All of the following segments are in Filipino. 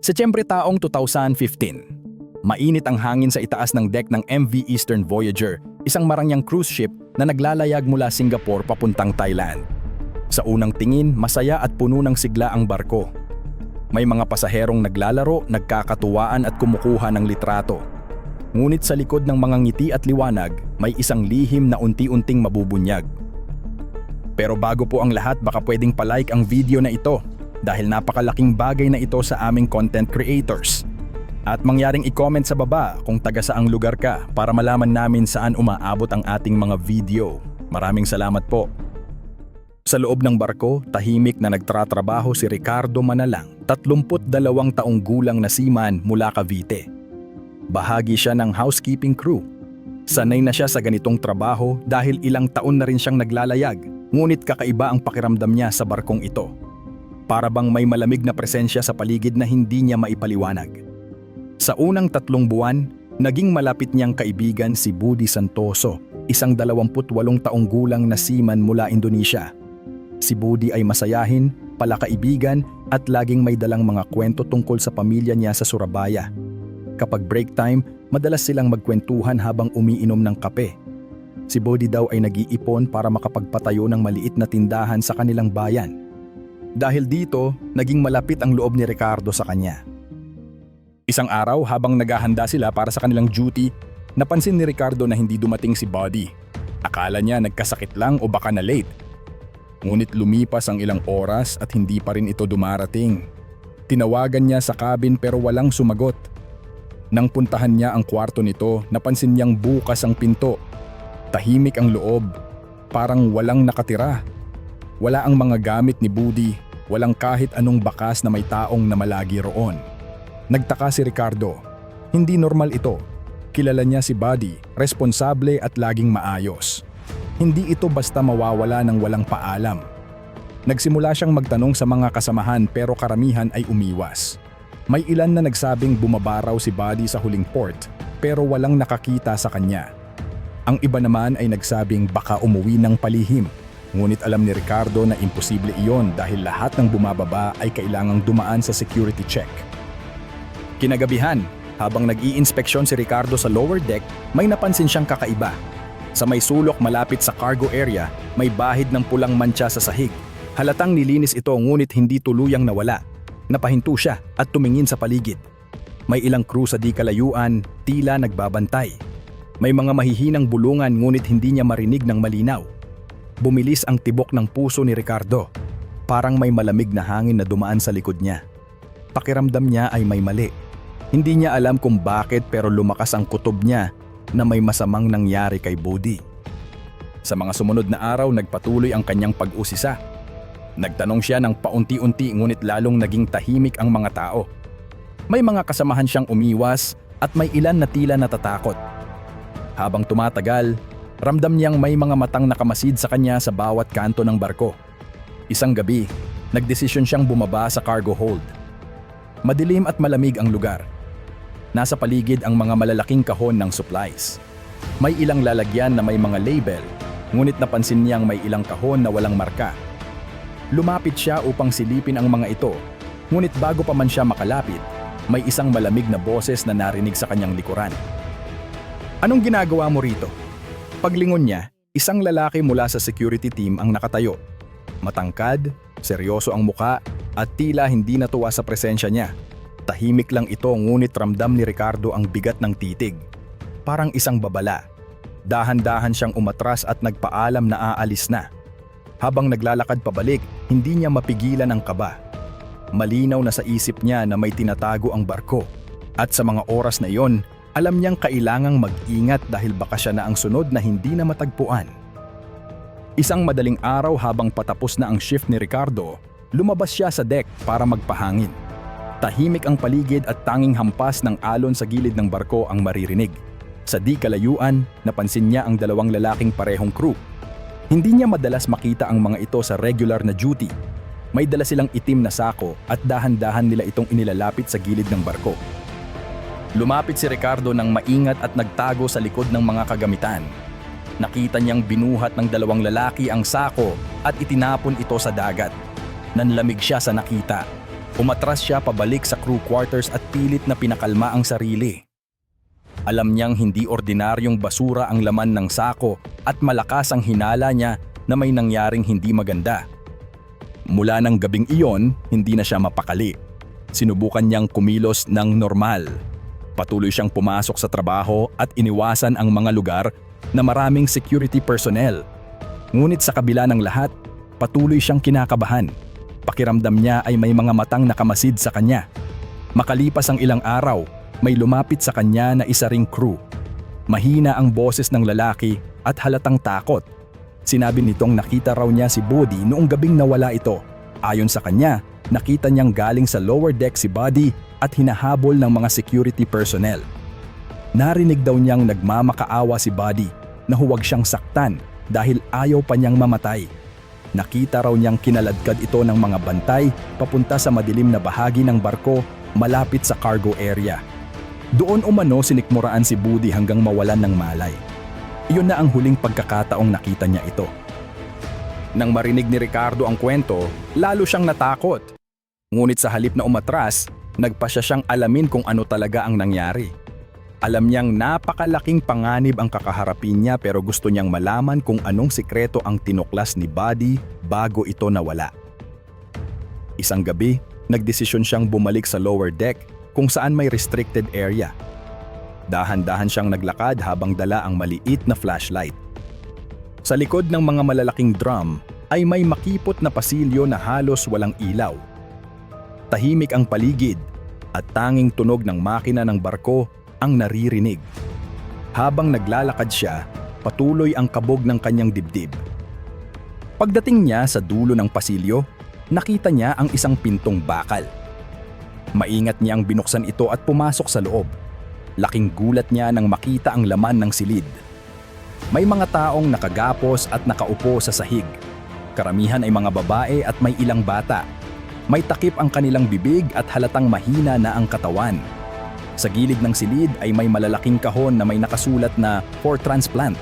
Setyembre taong 2015. Mainit ang hangin sa itaas ng deck ng MV Eastern Voyager, isang marangyang cruise ship na naglalayag mula Singapore papuntang Thailand. Sa unang tingin, masaya at puno ng sigla ang barko. May mga pasaherong naglalaro, nagkakatuwaan at kumukuha ng litrato. Ngunit sa likod ng mga ngiti at liwanag, may isang lihim na unti-unting mabubunyag. Pero bago po ang lahat, baka pwedeng palike ang video na ito dahil napakalaking bagay na ito sa aming content creators. At mangyaring i-comment sa baba kung taga saang lugar ka para malaman namin saan umaabot ang ating mga video. Maraming salamat po. Sa loob ng barko, tahimik na nagtratrabaho si Ricardo Manalang, 32 taong gulang na seaman mula Cavite. Bahagi siya ng housekeeping crew. Sanay na siya sa ganitong trabaho dahil ilang taon na rin siyang naglalayag, ngunit kakaiba ang pakiramdam niya sa barkong ito. Para bang may malamig na presensya sa paligid na hindi niya maipaliwanag. Sa unang tatlong buwan, naging malapit niyang kaibigan si Budi Santoso, isang 28 taong gulang na seaman mula Indonesia. Si Budi ay masayahin, palakaibigan at laging may dalang mga kwento tungkol sa pamilya niya sa Surabaya. Kapag break time, madalas silang magkwentuhan habang umiinom ng kape. Si Budi daw ay nag-iipon para makapagpatayo ng maliit na tindahan sa kanilang bayan. Dahil dito, naging malapit ang loob ni Ricardo sa kanya. Isang araw habang naghahanda sila para sa kanilang duty, napansin ni Ricardo na hindi dumating si Buddy. Akala niya nagkasakit lang o baka na late. Ngunit lumipas ang ilang oras at hindi pa rin ito dumarating. Tinawagan niya sa cabin pero walang sumagot. Nang puntahan niya ang kwarto nito, napansin niyang bukas ang pinto. Tahimik ang loob, parang walang nakatira. Wala ang mga gamit ni Budi, walang kahit anong bakas na may taong namalagi roon. Nagtaka si Ricardo. Hindi normal ito. Kilala niya si Buddy, responsable at laging maayos. Hindi ito basta mawawala ng walang paalam. Nagsimula siyang magtanong sa mga kasamahan pero karamihan ay umiwas. May ilan na nagsabing bumaba raw si Buddy sa huling port pero walang nakakita sa kanya. Ang iba naman ay nagsabing baka umuwi ng palihim Ngunit alam ni Ricardo na imposible iyon dahil lahat ng bumababa ay kailangang dumaan sa security check. Kinagabihan, habang nag-i-inspeksyon si Ricardo sa lower deck, may napansin siyang kakaiba. Sa may sulok malapit sa cargo area, may bahid ng pulang mantsa sa sahig. Halatang nilinis ito ngunit hindi tuluyang nawala. Napahinto siya at tumingin sa paligid. May ilang crew sa di kalayuan, tila nagbabantay. May mga mahihinang bulungan ngunit hindi niya marinig ng malinaw. Bumilis ang tibok ng puso ni Ricardo. Parang may malamig na hangin na dumaan sa likod niya. Pakiramdam niya ay may mali. Hindi niya alam kung bakit pero lumakas ang kutob niya na may masamang nangyari kay Budi. Sa mga sumunod na araw nagpatuloy ang kanyang pag-usisa. Nagtanong siya ng paunti-unti ngunit lalong naging tahimik ang mga tao. May mga kasamahan siyang umiwas at may ilan na tila natatakot. Habang tumatagal, Ramdam niyang may mga matang nakamasid sa kanya sa bawat kanto ng barko. Isang gabi, nagdesisyon siyang bumaba sa cargo hold. Madilim at malamig ang lugar. Nasa paligid ang mga malalaking kahon ng supplies. May ilang lalagyan na may mga label, ngunit napansin niyang may ilang kahon na walang marka. Lumapit siya upang silipin ang mga ito, ngunit bago pa man siya makalapit, may isang malamig na boses na narinig sa kanyang likuran. Anong ginagawa mo rito? Paglingon niya, isang lalaki mula sa security team ang nakatayo. Matangkad, seryoso ang muka, at tila hindi natuwa sa presensya niya. Tahimik lang ito ngunit ramdam ni Ricardo ang bigat ng titig. Parang isang babala. Dahan-dahan siyang umatras at nagpaalam na aalis na. Habang naglalakad pabalik, hindi niya mapigilan ang kaba. Malinaw na sa isip niya na may tinatago ang barko. At sa mga oras na iyon, alam niyang kailangang mag-ingat dahil baka siya na ang sunod na hindi na matagpuan. Isang madaling araw habang patapos na ang shift ni Ricardo, lumabas siya sa deck para magpahangin. Tahimik ang paligid at tanging hampas ng alon sa gilid ng barko ang maririnig. Sa di kalayuan, napansin niya ang dalawang lalaking parehong crew. Hindi niya madalas makita ang mga ito sa regular na duty. May dala silang itim na sako at dahan-dahan nila itong inilalapit sa gilid ng barko. Lumapit si Ricardo ng maingat at nagtago sa likod ng mga kagamitan. Nakita niyang binuhat ng dalawang lalaki ang sako at itinapon ito sa dagat. Nanlamig siya sa nakita. Umatras siya pabalik sa crew quarters at pilit na pinakalma ang sarili. Alam niyang hindi ordinaryong basura ang laman ng sako at malakas ang hinala niya na may nangyaring hindi maganda. Mula ng gabing iyon, hindi na siya mapakali. Sinubukan niyang kumilos ng normal. Patuloy siyang pumasok sa trabaho at iniwasan ang mga lugar na maraming security personnel. Ngunit sa kabila ng lahat, patuloy siyang kinakabahan. Pakiramdam niya ay may mga matang nakamasid sa kanya. Makalipas ang ilang araw, may lumapit sa kanya na isa ring crew. Mahina ang boses ng lalaki at halatang takot. Sinabi nitong nakita raw niya si Buddy noong gabing nawala ito. Ayon sa kanya, nakita niyang galing sa lower deck si Buddy at hinahabol ng mga security personnel. Narinig daw niyang nagmamakaawa si Buddy na huwag siyang saktan dahil ayaw pa niyang mamatay. Nakita raw niyang kinaladkad ito ng mga bantay papunta sa madilim na bahagi ng barko malapit sa cargo area. Doon umano sinikmuraan si Buddy hanggang mawalan ng malay. Iyon na ang huling pagkakataong nakita niya ito. Nang marinig ni Ricardo ang kwento, lalo siyang natakot. Ngunit sa halip na umatras, nagpa siya siyang alamin kung ano talaga ang nangyari. Alam niyang napakalaking panganib ang kakaharapin niya pero gusto niyang malaman kung anong sikreto ang tinuklas ni Buddy bago ito nawala. Isang gabi, nagdesisyon siyang bumalik sa lower deck kung saan may restricted area. Dahan-dahan siyang naglakad habang dala ang maliit na flashlight. Sa likod ng mga malalaking drum ay may makipot na pasilyo na halos walang ilaw. Tahimik ang paligid at tanging tunog ng makina ng barko ang naririnig. Habang naglalakad siya, patuloy ang kabog ng kanyang dibdib. Pagdating niya sa dulo ng pasilyo, nakita niya ang isang pintong bakal. Maingat niyang binuksan ito at pumasok sa loob. Laking gulat niya nang makita ang laman ng silid. May mga taong nakagapos at nakaupo sa sahig. Karamihan ay mga babae at may ilang bata. May takip ang kanilang bibig at halatang mahina na ang katawan. Sa gilid ng silid ay may malalaking kahon na may nakasulat na for transplant.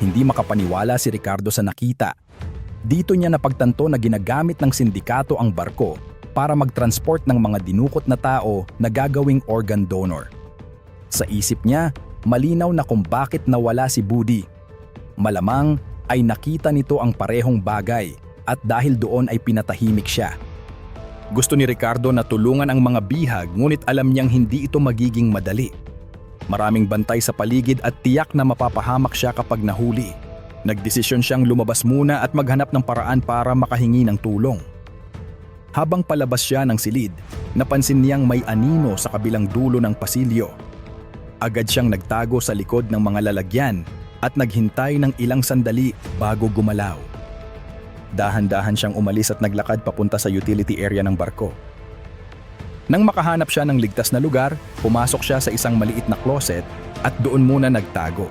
Hindi makapaniwala si Ricardo sa nakita. Dito niya napagtanto na ginagamit ng sindikato ang barko para mag-transport ng mga dinukot na tao na gagawing organ donor. Sa isip niya, malinaw na kung bakit nawala si Buddy. Malamang ay nakita nito ang parehong bagay at dahil doon ay pinatahimik siya. Gusto ni Ricardo na tulungan ang mga bihag ngunit alam niyang hindi ito magiging madali. Maraming bantay sa paligid at tiyak na mapapahamak siya kapag nahuli. Nagdesisyon siyang lumabas muna at maghanap ng paraan para makahingi ng tulong. Habang palabas siya ng silid, napansin niyang may anino sa kabilang dulo ng pasilyo. Agad siyang nagtago sa likod ng mga lalagyan at naghintay ng ilang sandali bago gumalaw. Dahan-dahan siyang umalis at naglakad papunta sa utility area ng barko. Nang makahanap siya ng ligtas na lugar, pumasok siya sa isang maliit na closet at doon muna nagtago.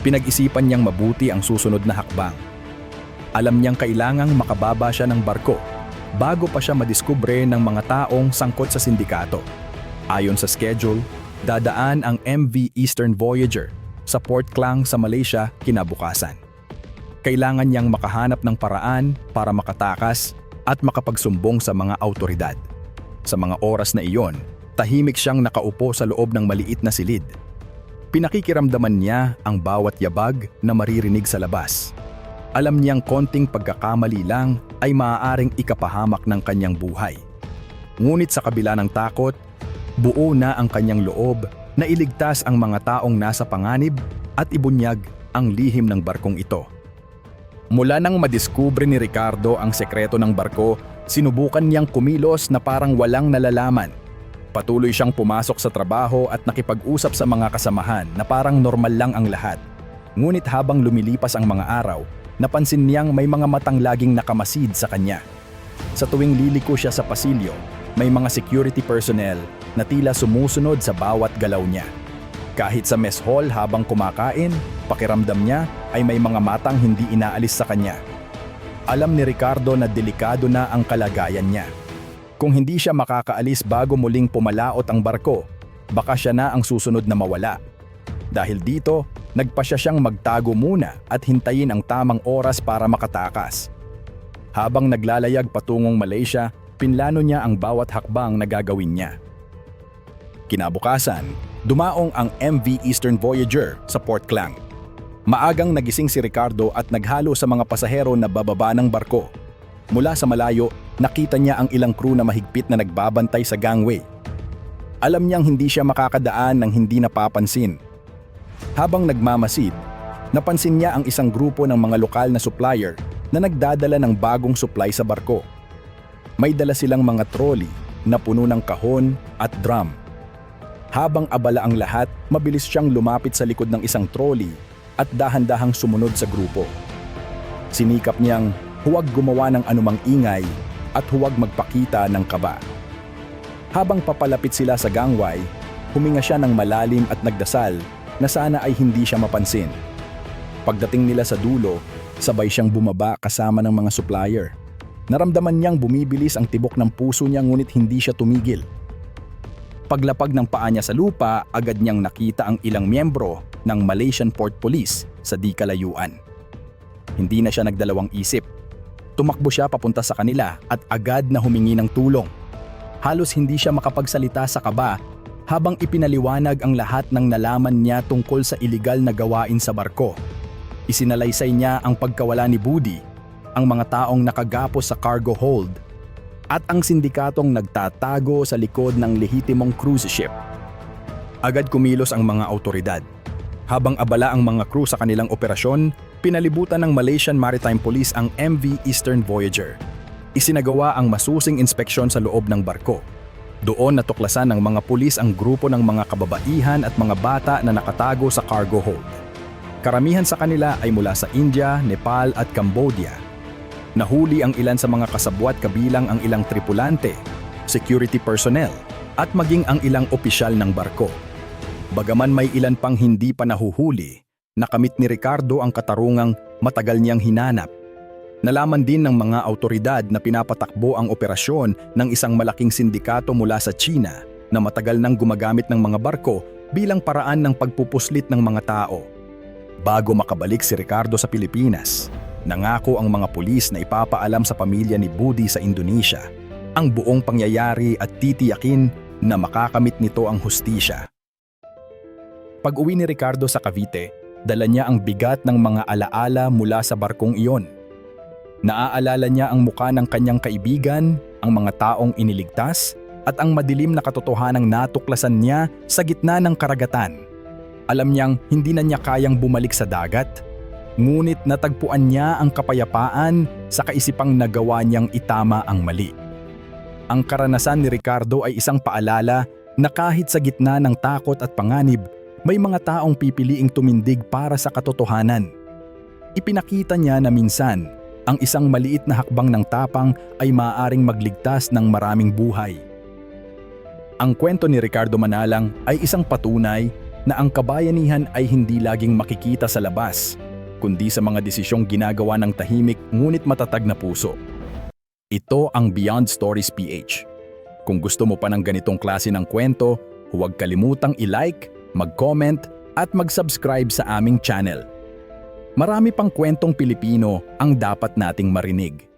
Pinag-isipan niyang mabuti ang susunod na hakbang. Alam niyang kailangang makababa siya ng barko bago pa siya madiskubre ng mga taong sangkot sa sindikato. Ayon sa schedule, dadaan ang MV Eastern Voyager sa Port Klang sa Malaysia kinabukasan. Kailangan niyang makahanap ng paraan para makatakas at makapagsumbong sa mga autoridad. Sa mga oras na iyon, tahimik siyang nakaupo sa loob ng maliit na silid. Pinakikiramdaman niya ang bawat yabag na maririnig sa labas. Alam niyang konting pagkakamali lang ay maaaring ikapahamak ng kanyang buhay. Ngunit sa kabila ng takot, buo na ang kanyang loob na iligtas ang mga taong nasa panganib at ibunyag ang lihim ng barkong ito. Mula nang madiskubre ni Ricardo ang sekreto ng barko, sinubukan niyang kumilos na parang walang nalalaman. Patuloy siyang pumasok sa trabaho at nakipag-usap sa mga kasamahan na parang normal lang ang lahat. Ngunit habang lumilipas ang mga araw, napansin niyang may mga matang laging nakamasid sa kanya. Sa tuwing liliko siya sa pasilyo, may mga security personnel na tila sumusunod sa bawat galaw niya. Kahit sa mess hall habang kumakain, pakiramdam niya ay may mga matang hindi inaalis sa kanya. Alam ni Ricardo na delikado na ang kalagayan niya. Kung hindi siya makakaalis bago muling pumalaot ang barko, baka siya na ang susunod na mawala. Dahil dito, nagpasya siyang magtago muna at hintayin ang tamang oras para makatakas. Habang naglalayag patungong Malaysia, pinlano niya ang bawat hakbang na gagawin niya. Kinabukasan, dumaong ang MV Eastern Voyager sa Port Klang. Maagang nagising si Ricardo at naghalo sa mga pasahero na bababa ng barko. Mula sa malayo, nakita niya ang ilang crew na mahigpit na nagbabantay sa gangway. Alam niyang hindi siya makakadaan ng hindi napapansin. Habang nagmamasid, napansin niya ang isang grupo ng mga lokal na supplier na nagdadala ng bagong supply sa barko. May dala silang mga trolley na puno ng kahon at drum. Habang abala ang lahat, mabilis siyang lumapit sa likod ng isang trolley at dahan-dahang sumunod sa grupo. Sinikap niyang huwag gumawa ng anumang ingay at huwag magpakita ng kaba. Habang papalapit sila sa gangway, huminga siya ng malalim at nagdasal na sana ay hindi siya mapansin. Pagdating nila sa dulo, sabay siyang bumaba kasama ng mga supplier. Naramdaman niyang bumibilis ang tibok ng puso niya ngunit hindi siya tumigil. Paglapag ng paa niya sa lupa, agad niyang nakita ang ilang miyembro ng Malaysian Port Police sa di kalayuan. Hindi na siya nagdalawang isip. Tumakbo siya papunta sa kanila at agad na humingi ng tulong. Halos hindi siya makapagsalita sa kaba habang ipinaliwanag ang lahat ng nalaman niya tungkol sa iligal na gawain sa barko. Isinalaysay niya ang pagkawala ni Budi, ang mga taong nakagapos sa cargo hold, at ang sindikatong nagtatago sa likod ng lehitimong cruise ship. Agad kumilos ang mga autoridad. Habang abala ang mga crew sa kanilang operasyon, pinalibutan ng Malaysian Maritime Police ang MV Eastern Voyager. Isinagawa ang masusing inspeksyon sa loob ng barko. Doon natuklasan ng mga pulis ang grupo ng mga kababaihan at mga bata na nakatago sa cargo hold. Karamihan sa kanila ay mula sa India, Nepal at Cambodia. Nahuli ang ilan sa mga kasabwat kabilang ang ilang tripulante, security personnel, at maging ang ilang opisyal ng barko. Bagaman may ilan pang hindi pa nahuhuli, nakamit ni Ricardo ang katarungang matagal niyang hinanap. Nalaman din ng mga autoridad na pinapatakbo ang operasyon ng isang malaking sindikato mula sa China na matagal nang gumagamit ng mga barko bilang paraan ng pagpupuslit ng mga tao. Bago makabalik si Ricardo sa Pilipinas, nangako ang mga pulis na ipapaalam sa pamilya ni Budi sa Indonesia ang buong pangyayari at titiyakin na makakamit nito ang hustisya. Pag-uwi ni Ricardo sa Cavite, dala niya ang bigat ng mga alaala mula sa barkong iyon. Naaalala niya ang muka ng kanyang kaibigan, ang mga taong iniligtas, at ang madilim na katotohanang natuklasan niya sa gitna ng karagatan. Alam niyang hindi na niya kayang bumalik sa dagat, ngunit natagpuan niya ang kapayapaan sa kaisipang nagawa niyang itama ang mali. Ang karanasan ni Ricardo ay isang paalala na kahit sa gitna ng takot at panganib, may mga taong pipiliing tumindig para sa katotohanan. Ipinakita niya na minsan, ang isang maliit na hakbang ng tapang ay maaaring magligtas ng maraming buhay. Ang kwento ni Ricardo Manalang ay isang patunay na ang kabayanihan ay hindi laging makikita sa labas, kundi sa mga desisyong ginagawa ng tahimik ngunit matatag na puso. Ito ang Beyond Stories PH. Kung gusto mo pa ng ganitong klase ng kwento, huwag kalimutang i-like, mag-comment at mag-subscribe sa aming channel. Marami pang kwentong Pilipino ang dapat nating marinig.